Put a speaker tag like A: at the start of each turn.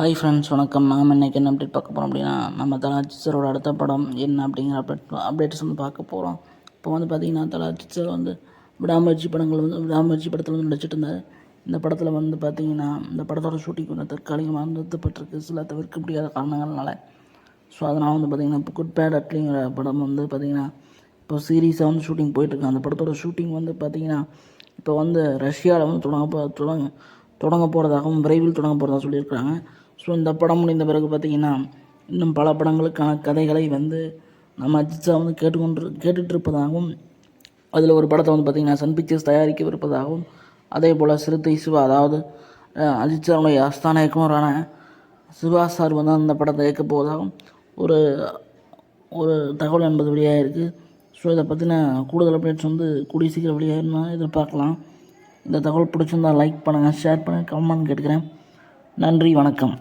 A: Hi friends வணக்கம். நாம் இன்றைக்கி என்ன அப்டேட் பார்க்க போகிறோம் அப்படின்னா நம்ம தலா சாரோட அடுத்த படம் என்ன அப்படிங்கிற அப்டேட் அப்டேட்ஸ் வந்து பார்க்க போகிறோம் இப்போ வந்து பார்த்திங்கன்னா தலா சார் வந்து விடாமுயற்சி படங்கள் வந்து விடாமுயற்சி படத்தில் வந்து நடிச்சிட்டு இருந்தார். இந்த படத்தில் வந்து பார்த்திங்கன்னா இந்த படத்தோட ஷூட்டிங் வந்து தற்காலிகமாக நிறுத்தப்பட்டிருக்கு. சில தவிர்க்க முடியாத காரணங்கள்னால. ஸோ அதனால் வந்து பார்த்திங்கன்னா இப்போ குட் பேட் அட்லிங்கிற படம் வந்து பார்த்திங்கன்னா இப்போ சீரீஸாக வந்து ஷூட்டிங் போயிட்டுருக்கு அந்த படத்தோட ஷூட்டிங் வந்து பார்த்திங்கன்னா இப்போ வந்து ரஷ்யாவில் வந்து தொடங்க போ தொடங்க தொடங்க போகிறதாகவும் விரைவில் தொடங்க போகிறதா சொல்லியிருக்கிறாங்க. ஸோ இந்த படம் முடிந்த பிறகு பார்த்திங்கன்னா இன்னும் பல படங்களுக்கான கதைகளை வந்து நம்ம அஜித்ஷா வந்து கேட்டுக்கொண்டு கேட்டுட்டு இருப்பதாகவும் அதில் ஒரு படத்தை வந்து பார்த்திங்கன்னா சன் பிக்சர்ஸ் தயாரிக்கவிருப்பதாகவும் அதே போல் சிறுத்தை சிவா அதாவது அஜித்ஷாவுடைய அஸ்தான இயக்குனரான சிவா சார் வந்து அந்த படத்தை இயக்க போவதாகவும் ஒரு ஒரு தகவல் என்பது வெளியாக இருக்குது ஸோ இதை பற்றின கூடுதல் அப்டேட்ஸ் வந்து கூடிய சீக்கிரம் வெளியாகிருந்தா எதிர்பார்க்கலாம். இந்த தகவல் பிடிச்சிருந்தா லைக் பண்ணுங்கள் ஷேர் பண்ணுங்கள் கமெண்ட் கேட்டுக்கிறேன். நன்றி வணக்கம்.